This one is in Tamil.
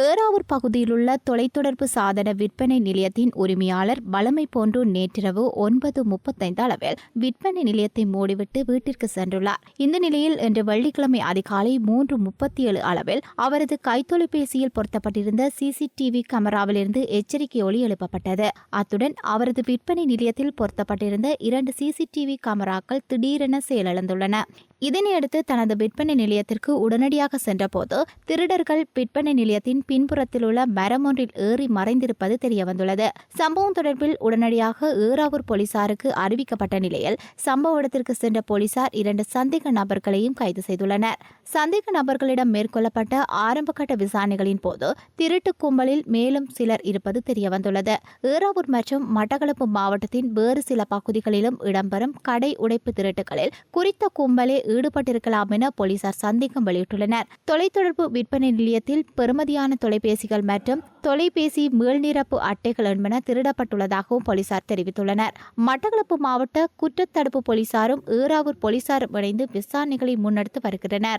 ஏறாவூர் பகுதியிலுள்ள தொலைத்தொடர்பு சாதன விற்பனை நிலையத்தின் உரிமையாளர் வளமை போன்று நேற்றிரவு ஒன்பது முப்பத்தைந்து அளவில் விற்பனை நிலையத்தை மூடிவிட்டு வீட்டிற்கு சென்றுள்ளார். இந்த நிலையில் இன்று வெள்ளிக்கிழமை அதிகாலை மூன்று முப்பத்தி ஏழு அளவில் அவரது கைத்தொலைபேசியில் பொருத்தப்பட்டிருந்த சிசிடிவி கேமராவிலிருந்து எச்சரிக்கை ஒளி எழுப்பப்பட்டது. அத்துடன் அவரது விற்பனை நிலையத்தில் பொருத்தப்பட்டிருந்த இரண்டு சிசிடிவி கேமராக்கள் திடீரென செயலிழந்துள்ளன. இதனையடுத்து தனது விற்பனை நிலையத்திற்கு உடனடியாக சென்றபோது திருடர்கள் விற்பனை நிலையத்தின் பின்புறத்தில் உள்ள மரம் ஒன்றில் ஏறி மறைந்திருப்பது தெரியவந்துள்ளது. சம்பவம் தொடர்பில் உடனடியாக ஏறாவூர் போலீசாருக்கு அறிவிக்கப்பட்ட நிலையில் சம்பவ இடத்திற்கு சென்ற போலீசார் இரண்டு சந்தேக நபர்களையும் கைது செய்துள்ளனர். சந்தேக நபர்களிடம் மேற்கொள்ளப்பட்ட ஆரம்பகட்ட விசாரணைகளின் போது திருட்டு கும்பலில் மேலும் சிலர் இருப்பது தெரியவந்துள்ளது. ஏறாவூர் மற்றும் மட்டக்களப்பு மாவட்டத்தின் வேறு சில பகுதிகளிலும் இடம்பெறும் கடை உடைப்பு திருட்டுகளில் குறித்த கும்பலே ஈடுபட்டிருக்கலாம் என போலீசார் சந்தேகம் வெளியிட்டுள்ளனர். தொலைத்தொடர்பு விற்பனை நிலையத்தில் பெறுமதியான தொலைபேசிகள் மற்றும் தொலைபேசி மீள்நிரப்பு அட்டைகள் என்பன திருடப்பட்டுள்ளதாகவும் போலீசார் தெரிவித்துள்ளனர். மட்டக்களப்பு மாவட்ட குற்றத்தடுப்பு போலீசாரும் ஏறாவூர் போலீசாரும் இணைந்து விசாரணைகளை முன்னெடுத்து வருகின்றனர்.